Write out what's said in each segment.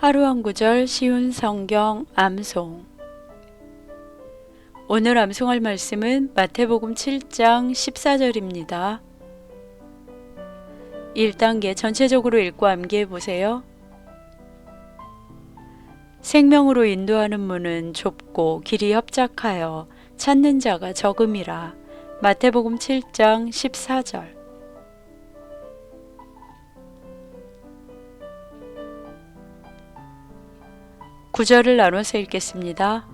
하루 한 구절 쉬운 성경 암송. 오늘 암송할 말씀은 마태복음 7장 14절입니다. 1단계 전체적으로 읽고 암기해 보세요. 생명으로 인도하는 문은 좁고 길이 협착하여 찾는 자가 적음이라. 마태복음 7장 14절. 구절을 나눠서 읽겠습니다.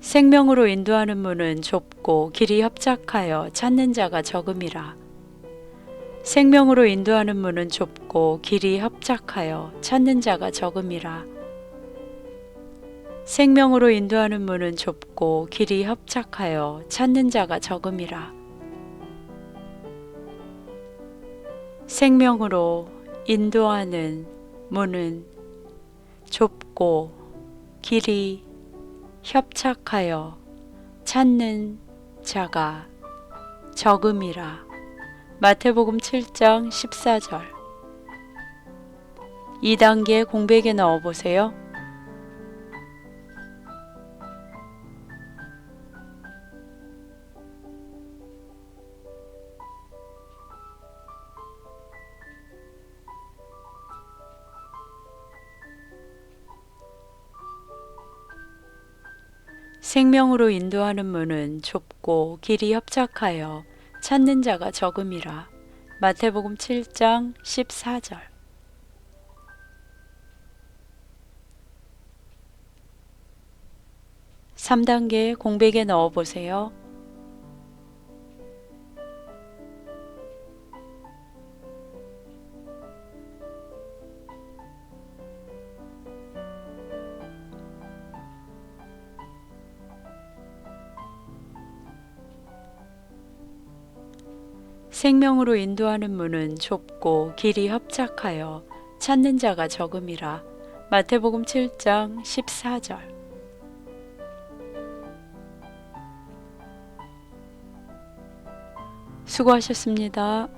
생명으로 인도하는 문은 좁고 길이 협착하여 찾는 자가 적음이라. 생명으로 인도하는 문은 좁고 길이 협착하여 찾는 자가 적음이라. 생명으로 인도하는 문은 좁고 길이 협착하여 찾는 자가 적음이라. 생명으로 인도하는 문은 좁고 길이 협착하여 찾는 자가 적음이라. 마태복음 7장 14절 2단계 공백에 넣어 보세요. 생명으로 인도하는 문은 좁고 길이 협착하여 찾는 자가 적음이라. 마태복음 7장 14절. 삼단계 공백에 넣어 보세요. 생명으로 인도하는 문은 좁고 길이 협착하여 찾는 자가 적음이라. 마태복음 7장 14절. 수고하셨습니다.